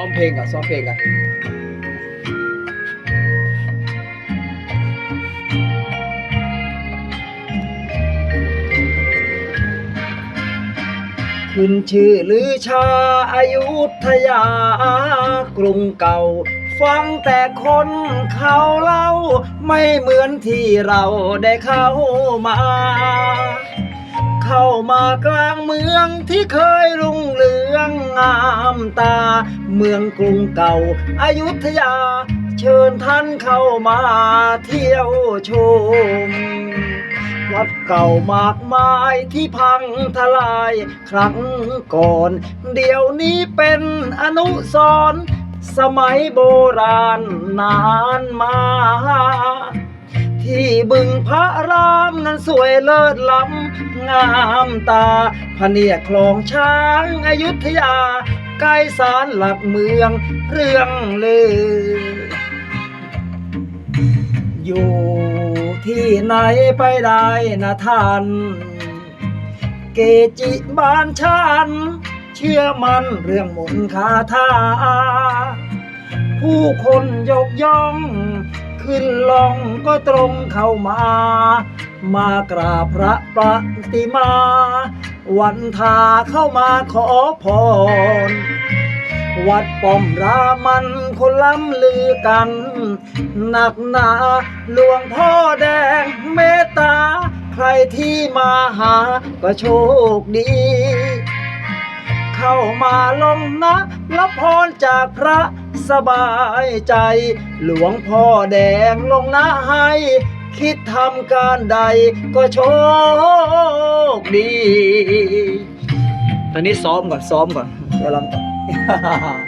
ซ้อมเพลงก่อนซ้อมเพลงก่อนขึ้นชื่อลือชาอายุทยากรุงเก่า ฟังแต่คนเขาเล่า ไม่เหมือนที่เราได้เข้ามา เข้ามากลางเมืองที่เคยรุ่งเรืองงามตา เมืองกรุงเก่าอายุทยา เชิญท่านเข้ามาเที่ยวชม วัดเก่ามากมายที่พังทลาย ครั้งก่อน เดี๋ยวนี้เป็นอนุสรณ์สมัยโบราณนานมา บึงพระรามนั้นสวยเลิศล้ำงามตาพะเนียคลองช้างอายุทยาใกล้สารหลักเมืองเรื่องลืออยู่ที่ไหนไปได้นะท่าน เกจิบ้านชันเชื่อมันเรื่องมนต์คาถาผู้คนยกย่อง ขึ้นลงก็ตรงเข้ามา มากราบพระปฏิมา วันทาเข้ามาขอพร วัดป้อมรามันคนล้ำลือกัน หนักหนาหลวงพ่อแดงเมตตา ใครที่มาหาก็โชคดีเข้ามาลงนะรับพรจากพระ สบายใจ หลวงพ่อแดงลงนะให้ คิดทำการใดก็โชคดี ตอนนี้ซ้อมก่อนซ้อมก่อนเดี๋ยวลำ